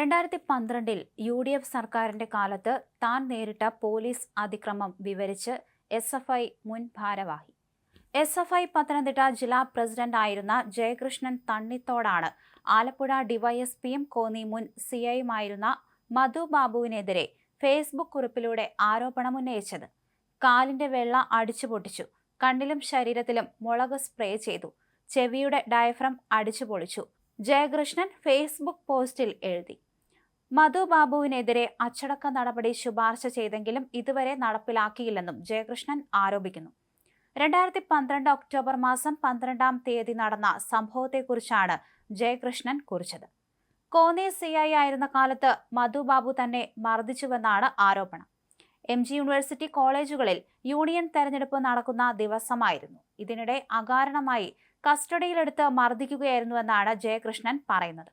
രണ്ടായിരത്തി പന്ത്രണ്ടിൽ U D F സർക്കാരിന്റെ കാലത്ത് താൻ നേരിട്ട പോലീസ് അതിക്രമം വിവരിച്ച് എസ് എഫ് ഐ മുൻ ഭാരവാഹി. എസ് എഫ് ഐ പത്തനംതിട്ട ജില്ലാ പ്രസിഡന്റ് ആയിരുന്ന ജയകൃഷ്ണൻ തണ്ണിത്തോടാണ് ആലപ്പുഴ ഡിവൈഎസ്പിയും കോന്നി മുൻ സി ഐയുമായിരുന്ന മധു ബാബുവിനെതിരെ ഫേസ്ബുക്ക് കുറിപ്പിലൂടെ ആരോപണം ഉന്നയിച്ചത് കാലിന്റെ വെള്ള അടിച്ചു പൊട്ടിച്ചു. കണ്ണിലും ശരീരത്തിലും മുളക് സ്പ്രേ ചെയ്തു. ചെവിയുടെ ഡയഫ്രം അടിച്ചു പൊളിച്ചു. ജയകൃഷ്ണൻ ഫേസ്ബുക്ക് പോസ്റ്റിൽ എഴുതി. മധു ബാബുവിനെതിരെ അച്ചടക്ക നടപടി ശുപാർശ ചെയ്തെങ്കിലും ഇതുവരെ നടപ്പിലാക്കിയില്ലെന്നും ജയകൃഷ്ണൻ ആരോപിക്കുന്നു. രണ്ടായിരത്തി പന്ത്രണ്ട് ഒക്ടോബർ മാസം പന്ത്രണ്ടാം തീയതി നടന്ന സംഭവത്തെക്കുറിച്ചാണ് ജയകൃഷ്ണൻ കുറിച്ചത്. കോന്നി സി ഐ ആയിരുന്ന കാലത്ത് മധു ബാബു തന്നെ മർദ്ദിച്ചുവെന്നാണ് ആരോപണം. എം ജി യൂണിവേഴ്സിറ്റി കോളേജുകളിൽ യൂണിയൻ തെരഞ്ഞെടുപ്പ് നടക്കുന്ന ദിവസമായിരുന്നു. ഇതിനിടെ അകാരണമായി കസ്റ്റഡിയിലെടുത്ത് മർദ്ദിക്കുകയായിരുന്നുവെന്നാണ് ജയകൃഷ്ണൻ പറയുന്നത്.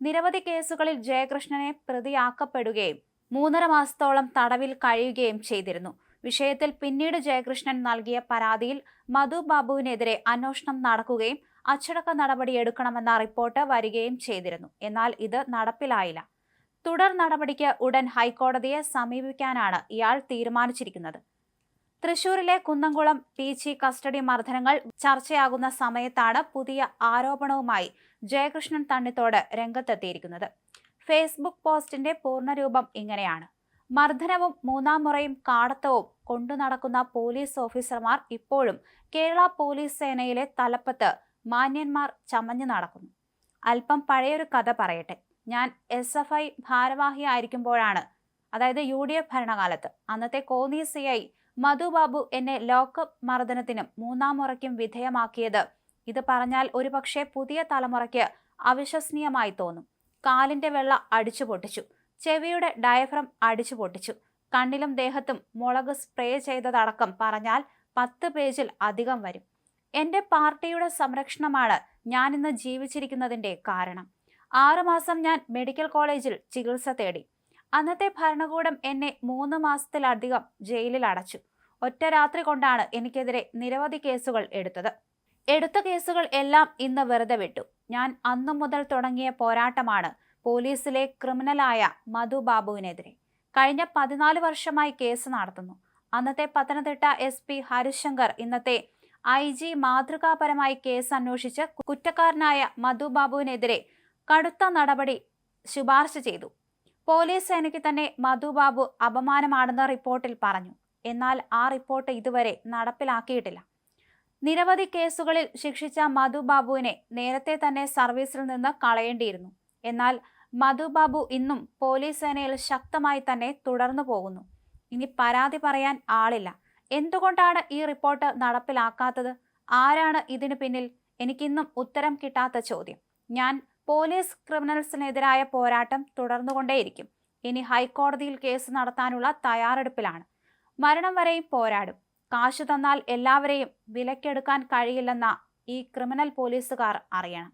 നിരവധി കേസുകളിൽ ജയകൃഷ്ണനെ പ്രതിയാക്കപ്പെടുകയും മൂന്നര മാസത്തോളം തടവിൽ കഴിയുകയും ചെയ്തിരുന്നു. വിഷയത്തിൽ പിന്നീട് ജയകൃഷ്ണൻ നൽകിയ പരാതിയിൽ മധു ബാബുവിനെതിരെ അന്വേഷണം നടക്കുകയും അച്ചടക്ക നടപടിയെടുക്കണമെന്ന റിപ്പോർട്ട് വരികയും ചെയ്തിരുന്നു. എന്നാൽ ഇത് നടപ്പിലായില്ല. തുടർ നടപടിക്ക് ഉടൻ ഹൈക്കോടതിയെ സമീപിക്കാനാണ് ഇയാൾ തീരുമാനിച്ചിരിക്കുന്നത്. തൃശൂരിലെ കുന്നംകുളം പീച്ചി കസ്റ്റഡി മർദ്ദനങ്ങൾ ചർച്ചയാകുന്ന സമയത്താണ് പുതിയ ആരോപണവുമായി ജയകൃഷ്ണൻ തണ്ണിത്തോട് രംഗത്തെത്തിയിരിക്കുന്നത്. ഫേസ്ബുക്ക് പോസ്റ്റിന്റെ പൂർണരൂപം ഇങ്ങനെയാണ്. മർദ്ദനവും മൂന്നാം മുറയും കാടത്തവും കൊണ്ടു നടക്കുന്ന പോലീസ് ഓഫീസർമാർ ഇപ്പോഴും കേരള പോലീസ് സേനയിലെ തലപ്പത്ത് മാന്യന്മാർ ചമഞ്ഞു നടക്കുന്നു. അല്പം പഴയൊരു കഥ പറയട്ടെ. ഞാൻ എസ് എഫ് ഐ ഭാരവാഹിയായിരിക്കുമ്പോഴാണ് അതായത് യു ഡി എഫ് ഭരണകാലത്ത് അന്നത്തെ കോന്നി സി ഐ മധു ബാബു എന്നെ ലോക്കപ്പ് മർദ്ദനത്തിനും മൂന്നാം മുറയ്ക്കും വിധേയമാക്കിയത്. ഇത് പറഞ്ഞാൽ ഒരുപക്ഷെ പുതിയ തലമുറയ്ക്ക് അവിശ്വസനീയമായി തോന്നും. കാലിന്റെ വെള്ള അടിച്ചു പൊട്ടിച്ചു. ചെവിയുടെ ഡയഫ്രം അടിച്ചു പൊട്ടിച്ചു. കണ്ണിലും ദേഹത്തും മുളക് സ്പ്രേ ചെയ്തതടക്കം പറഞ്ഞാൽ പത്ത് പേജിൽ അധികം വരും. എന്റെ പാർട്ടിയുടെ സംരക്ഷണമാണ് ഞാനിന്ന് ജീവിച്ചിരിക്കുന്നതിന്റെ കാരണം. ആറുമാസം ഞാൻ മെഡിക്കൽ കോളേജിൽ ചികിത്സ തേടി. അന്നത്തെ ഭരണകൂടം എന്നെ മൂന്ന് മാസത്തിലധികം ജയിലിൽ അടച്ചു. ഒറ്റ രാത്രി കൊണ്ടാണ് എനിക്കെതിരെ നിരവധി കേസുകൾ എടുത്തത്. എടുത്ത കേസുകൾ എല്ലാം ഇന്ന് വെറുതെ വിട്ടു. ഞാൻ അന്നു മുതൽ തുടങ്ങിയ പോരാട്ടമാണ് പോലീസിലെ ക്രിമിനലായ മധു ബാബുവിനെതിരെ. കഴിഞ്ഞ പതിനാല് വർഷമായി കേസ് നടത്തുന്നു. അന്നത്തെ പത്തനംതിട്ട എസ് പി ഹരിശങ്കർ ഇന്നത്തെ ഐ ജി മാതൃകാപരമായി കേസ് അന്വേഷിച്ച് കുറ്റക്കാരനായ മധു ബാബുവിനെതിരെ കടുത്ത നടപടി ശുപാർശ ചെയ്തു. പോലീസ് സേനയ്ക്ക് തന്നെ മധുബാബു അപമാനമാണെന്ന് റിപ്പോർട്ടിൽ പറഞ്ഞു. എന്നാൽ ആ റിപ്പോർട്ട് ഇതുവരെ നടപ്പിലാക്കിയിട്ടില്ല. നിരവധി കേസുകളിൽ ശിക്ഷിച്ച മധുബാബുവിനെ നേരത്തെ തന്നെ സർവീസിൽ നിന്ന് കളയേണ്ടിയിരുന്നു. എന്നാൽ മധുബാബു ഇന്നും പോലീസ് സേനയിൽ ശക്തമായി തന്നെ തുടർന്നു പോകുന്നു. ഇനി പരാതി പറയാൻ ആളില്ല. എന്തുകൊണ്ടാണ് ഈ റിപ്പോർട്ട് നടപ്പിലാക്കാത്തത്? ആരാണ് ഇതിനു പിന്നിൽ? എനിക്കിന്നും ഉത്തരം കിട്ടാത്ത ചോദ്യം. ഞാൻ പോലീസ് ക്രിമിനൽസിനെതിരായ പോരാട്ടം തുടർന്നുകൊണ്ടേയിരിക്കും. ഇനി ഹൈക്കോടതിയിൽ കേസ് നടത്താനുള്ള തയ്യാറെടുപ്പിലാണ്. മരണം വരെയും പോരാടും. കാശു തന്നാൽ എല്ലാവരെയും വിലക്കെടുക്കാൻ കഴിയില്ലെന്ന ഈ ക്രിമിനൽ പോലീസുകാർ അറിയണം.